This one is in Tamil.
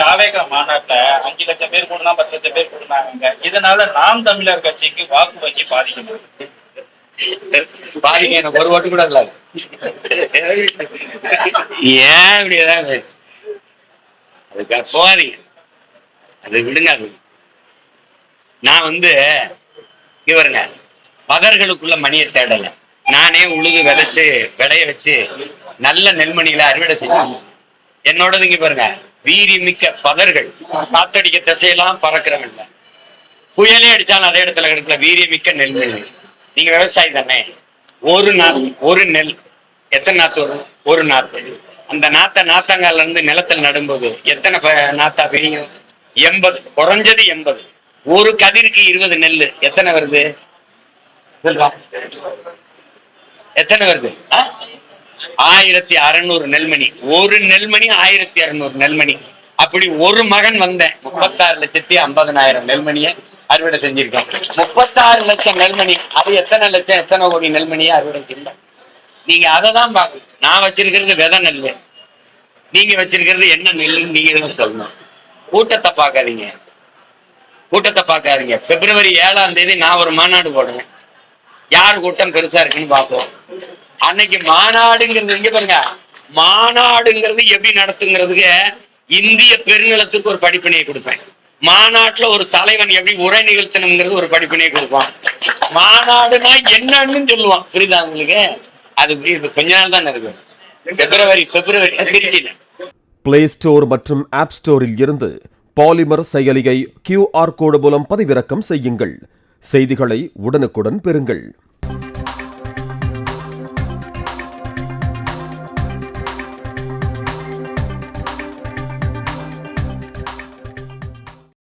காவேகா மாநாட்டுல அஞ்சு லட்சம் பேர் கூடனா பத்து லட்சம் பேர் கூடுனாங்க இதனால நாம் தமிழர் கட்சிக்கு வாக்கு வங்கி எனக்கு ஒரு ஓட்டு கூட இல்ல. ஏன் இப்படி ஏதாவது? அதுக்கு போகாதீங்க. அது விடுங்க அது நான் வந்து இங்க பாருங்க பகர்களுக்குள்ள மணியை தேடல. நானே உழுது விதைச்சு விளைய வச்சு நல்ல நெல்மணிகளை அறுவடை செஞ்சேன் என்னோடது இங்க பாருங்க வீரிமிக்க பதர்கள் காத்தடிக்க திசையெல்லாம் பறக்கிறவங்க புயலே அடிச்சாலும் அதே இடத்துல கிடைக்கல வீரியமிக்க நெல் நீங்க விவசாயி தானே? ஒரு நாத்து ஒரு நெல். எத்தனை நாத்து வரும்? ஒரு நாத்து. அந்த நாத்த நாத்தங்கால இருந்து நிலத்தில் நடும்போது எத்தனை நாத்தா பிரியும் எண்பது. குறைஞ்சது எண்பது. ஒரு கதிருக்கு இருபது நெல் எத்தனை வருது? எத்தனை வருது? ஆ? ஆயிரத்தி அறுநூறு நெல்மணி. ஒரு நெல்மணி ஆயிரத்தி அறுநூறு நெல்மணி. அப்படி ஒரு மகன் வந்தேன் முப்பத்தாறு லட்சத்தி ஐம்பதனாயிரம் நெல்மணியை அறுவடை செஞ்சிருக்கேன் முப்பத்தாறு லட்சம் நெல்மணி அது எத்தனை லட்சம் எத்தனை கோடி நெல்மணியை அறுவடை செஞ்சேன் நீங்க அதை தான் பார்க்கணும். நான் வச்சிருக்கிறது விதை நெல். நீங்க வச்சிருக்கிறது என்ன நெல்லுன்னு நீங்க தான் சொல்லணும். கூட்டத்தை பார்க்காதீங்க. கூட்டத்தை பார்க்காதீங்க. பிப்ரவரி ஏழாம் தேதி நான் ஒரு மாநாடு போடுவேன். யார் கூட்டம் பெருசா இருக்குன்னு பார்ப்போம். அன்னைக்கு மாநாடுங்கிறது இங்க பாருங்க. மாநாடுங்கிறது எப்படி நடத்துங்கிறதுக்கு இந்திய பெருநிலத்துக்கு ஒரு படிப்பினையை கொடுப்பேன். மாநாட்டுல ஒரு தலைவன் எப்படி உரை நிகழ்த்தணுங்கிறது ஒரு படிப்பினையை கொடுப்பான். மாநாடுனா என்னன்னு சொல்லுவான். புரியுதா உங்களுக்கு? அது கொஞ்ச நாள் தான் இருக்கு. பிப்ரவரி பிப்ரவரி திருச்சியில. பிளே ஸ்டோர் மற்றும் ஆப் ஸ்டோரில் இருந்து பாலிமர் செயலியை கியூஆர் கோடு மூலம் பதிவிறக்கம் செய்யுங்கள். செய்திகளை உடனுக்குடன் பெறுங்கள்.